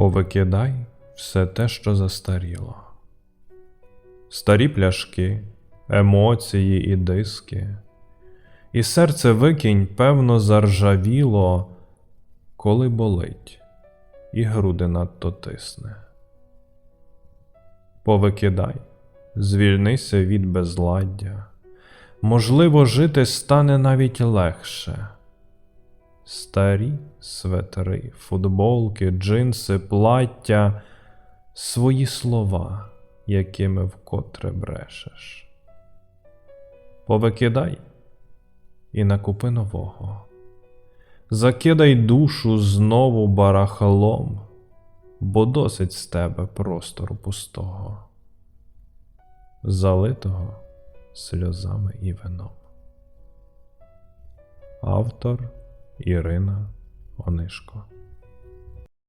Повикидай все те, що застаріло. Старі пляшки, емоції і диски, і серце викинь, певно, заржавіло, коли болить, і груди надто тисне. Повикидай, звільнися від безладдя. Можливо, жити стане навіть легше. Старі светри, футболки, джинси, плаття, свої слова, якими вкотре брешеш. Повикидай і накупи нового. Закидай душу знову барахлом, бо досить з тебе простору пустого, залитого сльозами і вином. Автор Ірина Онишко